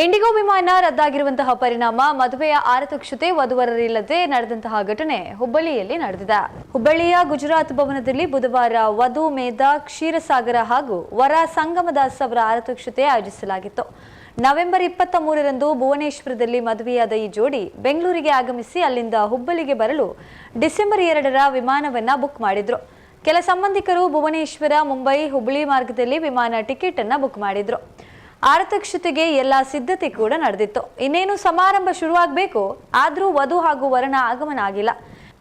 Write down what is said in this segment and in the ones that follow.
IndiGo ವಿಮಾನ ರದ್ದಾಗಿರುವಂತಹ ಪರಿಣಾಮ, ಮದುವೆಯ ಆರತಕ್ಷತೆ ವಧುವರರಿಲ್ಲದೆ ನಡೆದಂತಹ ಘಟನೆ ಹುಬ್ಬಳ್ಳಿಯಲ್ಲಿ ನಡೆದಿದೆ. ಹುಬ್ಬಳ್ಳಿಯ ಗುಜರಾತ್ ಭವನದಲ್ಲಿ ಬುಧವಾರ ವಧು ಮೇಧಾ ಕ್ಷೀರಸಾಗರ ಹಾಗೂ ವರ ಸಂಗಮದಾಸ್ ಅವರ ಆರತಕ್ಷತೆ ಆಯೋಜಿಸಲಾಗಿತ್ತು. ನವೆಂಬರ್ ಇಪ್ಪತ್ತ ಮೂರರಂದು ಭುವನೇಶ್ವರದಲ್ಲಿ ಮದುವೆಯಾದ ಈ ಜೋಡಿ ಬೆಂಗಳೂರಿಗೆ ಆಗಮಿಸಿ ಅಲ್ಲಿಂದ ಹುಬ್ಬಳ್ಳಿಗೆ ಬರಲು ಡಿಸೆಂಬರ್ ಎರಡರ ವಿಮಾನವನ್ನ ಬುಕ್ ಮಾಡಿದ್ರು. ಕೆಲ ಸಂಬಂಧಿಕರು ಭುವನೇಶ್ವರ, ಮುಂಬೈ, ಹುಬ್ಬಳ್ಳಿ ಮಾರ್ಗದಲ್ಲಿ ವಿಮಾನ ಟಿಕೆಟ್ ಅನ್ನ ಬುಕ್ ಮಾಡಿದ್ರು. ಆರತಕ್ಷತೆಗೆ ಎಲ್ಲ ಸಿದ್ಧತೆ ಕೂಡ ನಡೆದಿತ್ತು. ಇನ್ನೇನು ಸಮಾರಂಭ ಶುರುವಾಗಬೇಕು? ಆದರೂ ವಧು ಹಾಗೂ ವರನ ಆಗಮನ ಆಗಿಲ್ಲ.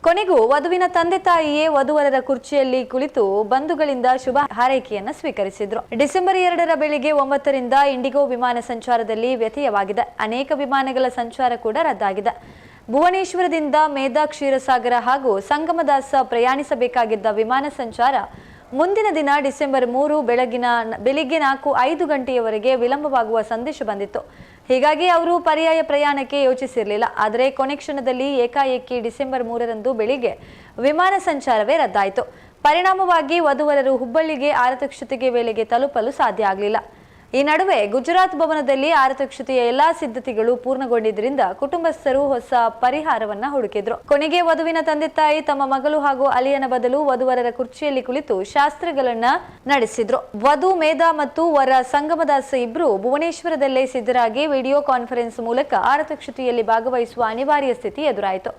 ಕೊನೆಗೂ ವಧುವಿನ ತಂದೆ ತಾಯಿಯೇ ವಧುವರರ ಕುರ್ಚಿಯಲ್ಲಿ ಕುಳಿತು ಬಂಧುಗಳಿಂದ ಶುಭ ಹಾರೈಕೆಯನ್ನು ಸ್ವೀಕರಿಸಿದ್ರು. ಡಿಸೆಂಬರ್ ಎರಡರ ಬೆಳಿಗ್ಗೆ ಒಂಬತ್ತರಿಂದ ಇಂಡಿಗೋ ವಿಮಾನ ಸಂಚಾರದಲ್ಲಿ ವ್ಯತ್ಯಯವಾಗಿದೆ ಅನೇಕ ವಿಮಾನಗಳ ಸಂಚಾರ ಕೂಡ ರದ್ದಾಗಿದೆ. ಭುವನೇಶ್ವರದಿಂದ ಮೇಧಾ ಕ್ಷೀರಸಾಗರ ಹಾಗೂ ಸಂಗಮದಾಸ ಪ್ರಯಾಣಿಸಬೇಕಾಗಿದ್ದ ವಿಮಾನ ಸಂಚಾರ ಮುಂದಿನ ದಿನ ಡಿಸೆಂಬರ್ ಮೂರು ಬೆಳಗಿನ ಬೆಳಿಗ್ಗೆ ನಾಲ್ಕು ಐದು ಗಂಟೆಯವರೆಗೆ ವಿಳಂಬವಾಗುವ ಸಂದೇಶ ಬಂದಿತ್ತು. ಹೀಗಾಗಿ ಅವರು ಪರ್ಯಾಯ ಪ್ರಯಾಣಕ್ಕೆ ಯೋಚಿಸಿರಲಿಲ್ಲ. ಆದರೆ ಕೊನೆ ಕ್ಷಣದಲ್ಲಿ ಏಕಾಏಕಿ ಡಿಸೆಂಬರ್ ಮೂರರಂದು ಬೆಳಿಗ್ಗೆ ವಿಮಾನ ಸಂಚಾರವೇ ರದ್ದಾಯಿತು. ಪರಿಣಾಮವಾಗಿ ವಧುವರರು ಹುಬ್ಬಳ್ಳಿಗೆ ಆರತಕ್ಷತೆಗೆ ವೇಳೆಗೆ ತಲುಪಲು ಸಾಧ್ಯ ಆಗಲಿಲ್ಲ. ಈ ನಡುವೆ ಗುಜರಾತ್ ಭವನದಲ್ಲಿ ಆರತಕ್ಷತೆಯ ಎಲ್ಲಾ ಸಿದ್ಧತೆಗಳು ಪೂರ್ಣಗೊಂಡಿದ್ದರಿಂದ ಕುಟುಂಬಸ್ಥರು ಹೊಸ ಪರಿಹಾರವನ್ನ ಹುಡುಕಿದ್ರು. ಕೊನೆಗೆ ವಧುವಿನ ತಂದೆ ತಾಯಿ ತಮ್ಮ ಮಗಳು ಹಾಗೂ ಅಲಿಯನ ಬದಲು ವಧುವರರ ಕುರ್ಚಿಯಲ್ಲಿ ಕುಳಿತು ಶಾಸ್ತ್ರಗಳನ್ನ ನಡೆಸಿದ್ರು. ವಧು, ಮೇಧಾ ಮತ್ತು ವರ ಸಂಗಮದಾಸ ಇಬ್ರು ಭುವನೇಶ್ವರದಲ್ಲೇ ಸಿದ್ಧರಾಗಿ ವಿಡಿಯೋ ಕಾನ್ಫರೆನ್ಸ್ ಮೂಲಕ ಆರತಕ್ಷತೆಯಲ್ಲಿ ಭಾಗವಹಿಸುವ ಅನಿವಾರ್ಯ ಸ್ಥಿತಿ ಎದುರಾಯಿತು.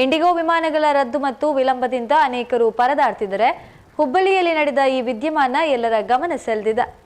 ಇಂಡಿಗೋ ವಿಮಾನಗಳ ರದ್ದು ಮತ್ತು ವಿಳಂಬದಿಂದ ಅನೇಕರು ಪರದಾಡ್ತಿದ್ದಾರೆ. ಹುಬ್ಬಳ್ಳಿಯಲ್ಲಿ ನಡೆದ ಈ ವಿದ್ಯಮಾನ ಎಲ್ಲರ ಗಮನ ಸೆಳೆದಿದೆ.